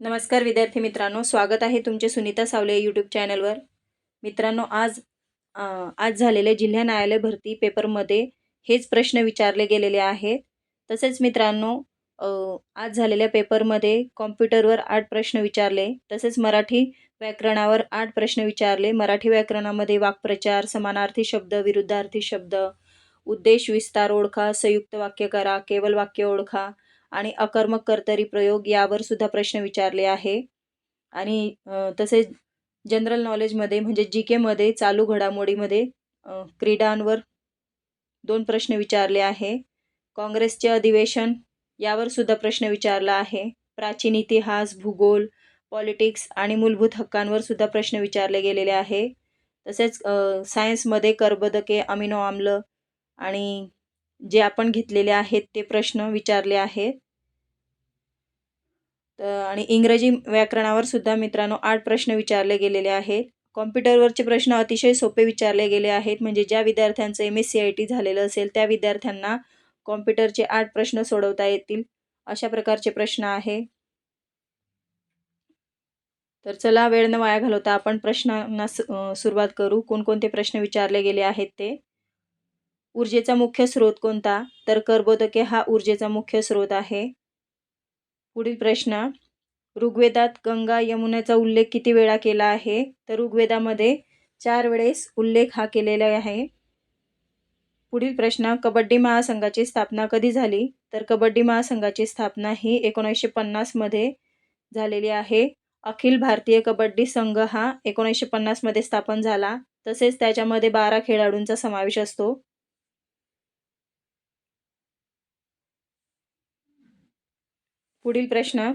नमस्कार विद्यार्थी मित्रांनो स्वागत आहे तुमचे सुनीता सावले यूट्यूब चॅनलवर मित्रांनो आज आज झालेले जिल्हा न्यायालय भरती पेपरमध्ये हेच प्रश्न विचारले गेलेले आहेत. तसेच मित्रांनो आज झालेल्या पेपरमध्ये कॉम्प्युटरवर आठ प्रश्न विचारले तसेच मराठी व्याकरणावर आठ प्रश्न विचारले. मराठी व्याकरणामध्ये वाक्प्रचार समानार्थी शब्द विरुद्धार्थी शब्द उद्देश विस्तार ओळखा संयुक्त वाक्य करा केवल वाक्य ओळखा आणि अकर्मक कर्तरी प्रयोग यावर सुद्धा प्रश्न विचारले आहे. आणि तसेच जनरल नॉलेजमध्ये म्हणजे जी केमध्ये चालू घडामोडीमध्ये क्रीडांवर दोन प्रश्न विचारले आहे. काँग्रेसचे अधिवेशन यावर सुद्धा प्रश्न विचारला आहे. प्राचीन इतिहास भूगोल पॉलिटिक्स आणि मूलभूत हक्कांवर सुद्धा प्रश्न विचारले गेलेले आहे. तसेच सायन्समध्ये कर्बोदके अमिनो आम्ल आणि जे आपण घेतलेले आहेत ते प्रश्न विचारले आहेत. तर आणि इंग्रजी व्याकरणावर सुद्धा मित्रांनो आठ प्रश्न विचारले गेलेले आहेत. कॉम्प्युटरवरचे प्रश्न अतिशय सोपे विचारले गेले आहेत. म्हणजे ज्या विद्यार्थ्यांचं M S C I T झालेलं असेल त्या विद्यार्थ्यांना कॉम्प्युटरचे आठ प्रश्न सोडवता येतील. अशा प्रकारचे प्रश्न आहे. तर चला वेळ न वाया घालवता आपण प्रश्नांना सुरुवात करू. कोणकोणते प्रश्न विचारले गेले आहेत ते? ऊर्जेचा मुख्य स्रोत कोणता? तर कर्बोदके हा ऊर्जेचा मुख्य स्रोत आहे. पुढील प्रश्न. ऋग्वेदात गंगा यमुनाचा उल्लेख किती वेळा केला आहे? तर ऋग्वेदामध्ये चार वेळेस उल्लेख हा केलेला आहे. पुढील प्रश्न. कबड्डी महासंघाची स्थापना कधी झाली? तर कबड्डी महासंघाची स्थापना ही एकोणीसशे पन्नासमध्ये झालेली आहे. अखिल भारतीय कबड्डी संघ हा एकोणीसशे पन्नासमध्ये स्थापन झाला. तसेच त्याच्यामध्ये बारा खेळाडूंचा समावेश असतो. पुढील प्रश्न.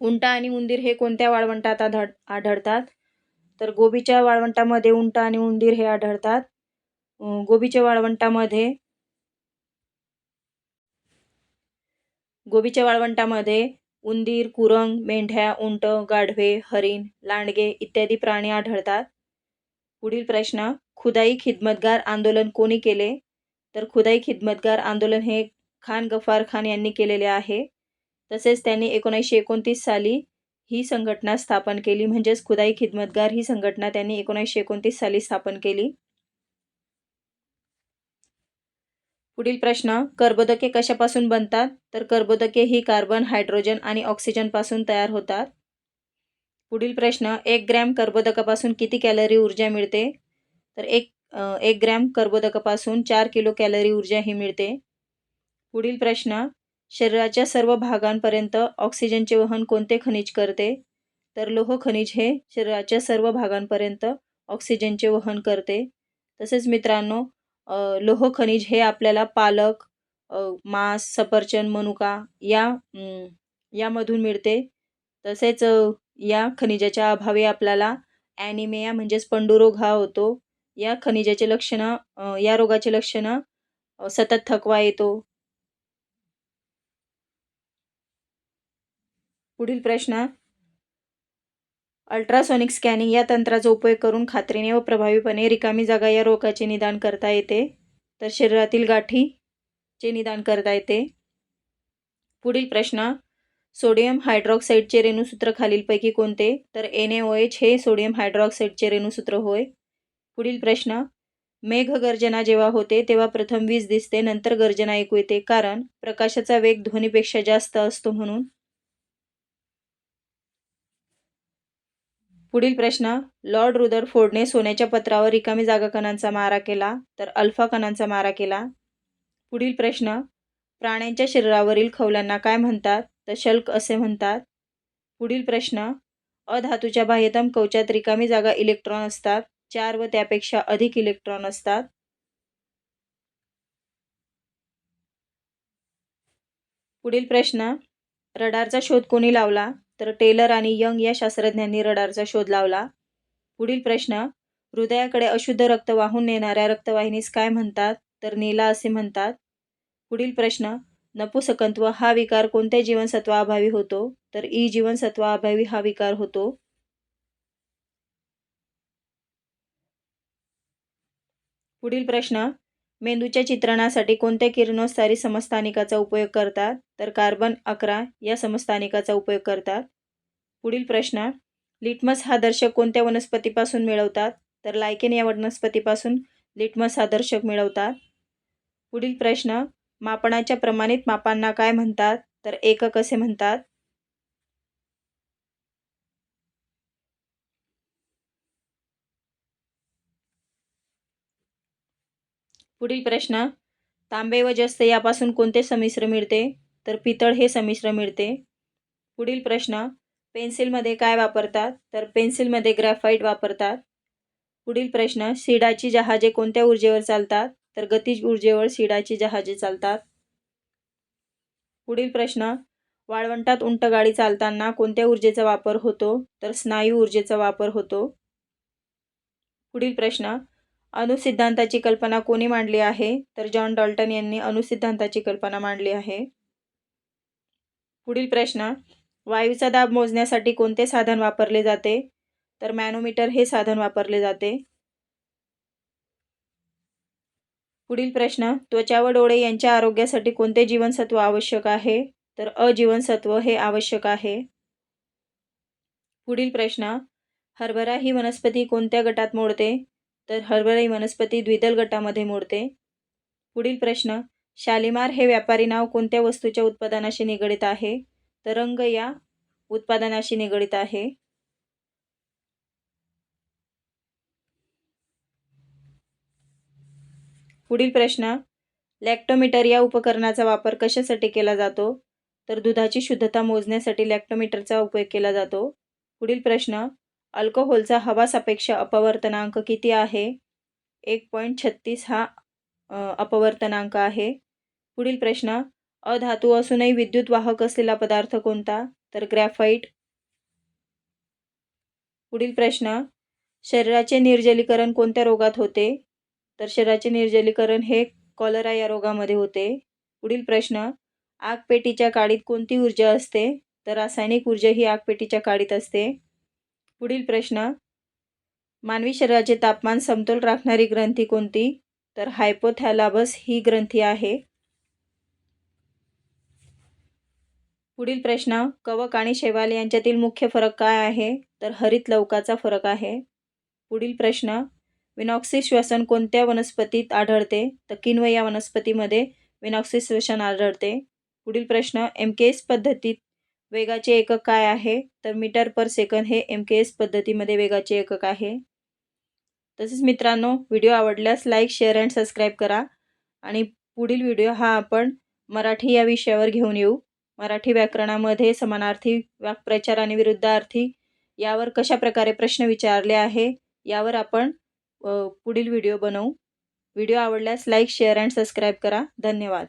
उंटा आणि उंदीर हे कोणत्या वाळवंटात आढळ आढळतात? तर गोबीच्या वाळवंटामध्ये उंट आणि उंदीर हे आढळतात. गोबीच्या वाळवंटामध्ये गोबीच्या वाळवंटामध्ये उंदीर कुरंग मेंढ्या उंट गाढवे हरिण लांडगे इत्यादी प्राणी आढळतात. पुढील प्रश्न खुदाई खिदमतगार आंदोलन कोणी केले? तर खुदाई खिदमतगार आंदोलन हे खान गफार खान यांनी केलेले आहे. तसेच त्यांनी एकोणीसशे एकोणतीस साली ही संघटना स्थापन केली. म्हणजेच खुदाई खिदमतगार ही संघटना त्यांनी एकोणीसशे एकोणतीस साली स्थापन केली. पुढील प्रश्न कर्बोदके कशापासून बनतात? तर कर्बोदके ही कार्बन हायड्रोजन आणि ऑक्सिजनपासून तयार होतात. पुढील प्रश्न एक ग्रॅम कर्बोदकापासून किती कॅलरी ऊर्जा मिळते? तर एक एक ग्रॅम कर्बोदकापासून चार किलो कॅलरी ऊर्जा ही मिळते. पुढील प्रश्न शरीराच्या सर्व भागांपर्यंत ऑक्सिजनचे वहन कोणते खनिज करते? तर लोह खनिज हे शरीराच्या सर्व भागांपर्यंत ऑक्सिजनचे वहन करते. तसेच मित्रांनो लोह खनिज हे आपल्याला पालक मांस सफरचंद मनुका या यामधून मिळते. तसेच या खनिजाच्या अभावी आपल्याला ॲनिमिया म्हणजेच पंडुरोग हा होतो. या खनिजाचे लक्षणं या रोगाचे लक्षणं सतत थकवा येतो. पुढील प्रश्न. अल्ट्रासॉनिक स्कॅनिंग या तंत्राचा उपयोग करून खात्रीने व प्रभावीपणे रिकामी जागा या रोगाचे निदान करता येते. तर शरीरातील गाठीचे निदान करता येते. पुढील प्रश्न. सोडियम हायड्रॉक्साईडचे रेणूसूत्र खालीलपैकी कोणते? तर एन ओ एच हे सोडियम हायड्रॉक्साईडचे रेणूसूत्र होय. पुढील प्रश्न. मेघ गर्जना जेव्हा होते तेव्हा प्रथम वीज दिसते नंतर गर्जना ऐकू येते. कारण प्रकाशाचा वेग ध्वनीपेक्षा जास्त असतो म्हणून पुढील प्रश्न. लॉर्ड रुदरफोर्डने सोन्याच्या पत्रावर रिकामी जागा कणांचा मारा केला तर अल्फा कणांचा मारा केला. पुढील प्रश्न. प्राण्यांच्या शरीरावरील खवल्यांना काय म्हणतात? तर शल्क असे म्हणतात. पुढील प्रश्न. अधातूच्या बाह्यतम कवचात रिकामी जागा इलेक्ट्रॉन असतात. चार व त्यापेक्षा अधिक इलेक्ट्रॉन असतात. पुढील प्रश्न. रडारचा शोध कोणी लावला? तर टेलर आणि यंग या शास्त्रज्ञांनी रडारचा शोध लावला. पुढील प्रश्न हृदयाकडे अशुद्ध रक्त वाहून नेणाऱ्या रक्तवाहिनीस काय म्हणतात? तर नीला असे म्हणतात. पुढील प्रश्न नपुसकत्व हा विकार कोणत्या जीवनसत्वाअभावी होतो? तर ई जीवनसत्वाअभावी हा विकार होतो. पुढील प्रश्न मेंदूच्या चित्रणासाठी कोणत्या किरणोत्सारी समस्थानिकाचा उपयोग करतात? तर कार्बन अकरा या समस्थानिकाचा उपयोग करतात. पुढील प्रश्न लिटमस हा दर्शक कोणत्या वनस्पतीपासून मिळवतात? तर लायकेन या वनस्पतीपासून लिटमस हा दर्शक मिळवतात. पुढील प्रश्न मापनाच्या प्रमाणित मापांना काय म्हणतात? तर एकक असे म्हणतात. पुढील प्रश्न तांबे व जस्त यापासून कोणते समिश्र मिळते? तर पितळ हे संमिश्र मिळते. पुढील प्रश्न पेन्सिलमध्ये काय वापरतात? तर पेन्सिलमध्ये ग्रॅफाईट वापरतात. पुढील प्रश्न शिडाची जहाजे कोणत्या ऊर्जेवर चालतात? तर गतिज ऊर्जेवर शिडाची जहाजे चालतात. पुढील प्रश्न वाळवंटात उंटगाडी चालताना कोणत्या ऊर्जेचा वापर होतो? तर स्नायू ऊर्जेचा वापर होतो. पुढील प्रश्न अणुसिद्धांताची कल्पना कोणी मांडली आहे? तर जॉन डॉल्टन यांनी अणुसिद्धांताची कल्पना मांडली आहे. पुढील प्रश्न वायूचा दाब मोजण्यासाठी कोणते साधन वापरले जाते? तर मॅनोमीटर हे साधन वापरले जाते. पुढील प्रश्न त्वचा व डोळे यांच्या आरोग्यासाठी कोणते जीवनसत्व आवश्यक आहे? तर अजीवनसत्व हे आवश्यक आहे. पुढील प्रश्न हरभरा ही वनस्पती कोणत्या गटात मोडते? तर हरभरा ही वनस्पती द्विदल गटामध्ये मोडते. पुढील प्रश्न शालिमार हे व्यापारी नाव कोणत्या वस्तूच्या उत्पादनाशी निगडित आहे? तर रंग या उत्पादनाशी निगडित आहे. पुढील प्रश्न लॅक्टोमीटर या उपकरणाचा वापर कशासाठी केला जातो? तर दुधाची शुद्धता मोजण्यासाठी लॅक्टोमीटरचा उपयोग केला जातो. पुढील प्रश्न अल्कोहोलचा हवा सापेक्ष अपवर्तनांक किती आहे? एक पॉईंट छत्तीस हा अपवर्तनांक आहे. पुढील प्रश्न अधातू असूनही विद्युत वाहक असलेला पदार्थ कोणता? तर ग्रॅफाईट पुढील प्रश्न शरीराचे निर्जलीकरण कोणत्या रोगात होते? तर शरीराचे निर्जलीकरण हे कॉलरा या रोगामध्ये होते. पुढील प्रश्न आगपेटीच्या काडीत कोणती ऊर्जा असते? तर रासायनिक ऊर्जा ही आगपेटीच्या काडीत असते. पुढील प्रश्न. मानवी शरीराचे तापमान समतोल राखणारी ग्रंथी कोणती? तर हायपोथॅलाबस ही ग्रंथी आहे. पुढील प्रश्न कवक आणि शैवाल यांच्यातील मुख्य फरक काय आहे? तर हरित लवकाचा फरक आहे. पुढील प्रश्न विनॉक्सिस श्वसन कोणत्या वनस्पतीत आढळते? तर किन्व या वनस्पतीमध्ये विनॉक्सिस श्वसन आढळते. पुढील प्रश्न एम के एस पद्धतीत वेगाचे एकक काय आहे? तर मीटर पर सेकंद हे एम के एस पद्धतीमध्ये वेगाचे एकक आहे. तसेच मित्रांनो व्हिडिओ आवडल्यास लाईक शेअर अँड सबस्क्राईब करा. आणि पुढील व्हिडिओ हा आपण मराठी या विषयावर घेऊन येऊ. मराठी व्याकरणामध्ये समानार्थी वाक्प्रचार आणि विरुद्धार्थी यावर कशा प्रकारे प्रश्न विचारले आहे यावर आपण पुढील व्हिडिओ बनवू. व्हिडिओ आवडल्यास लाईक शेअर अँड सबस्क्राईब करा. धन्यवाद.